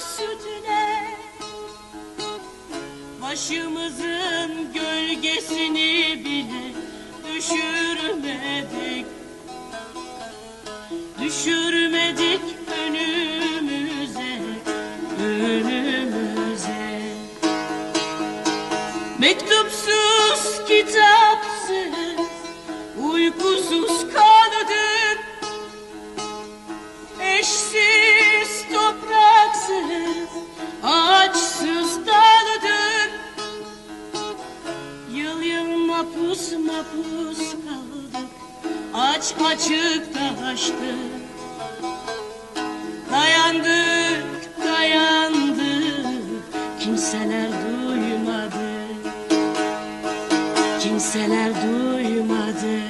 sütüne Başımızın gölgesini bile düşürmedik. Düşürmedik önümüze, önümüze. Mektupsuz, kitapsız, uykusuz kaldık mapus mapus kaldık Aç açık taştık Dayandık, dayandık. Kimseler duymadı. Kimseler duymadı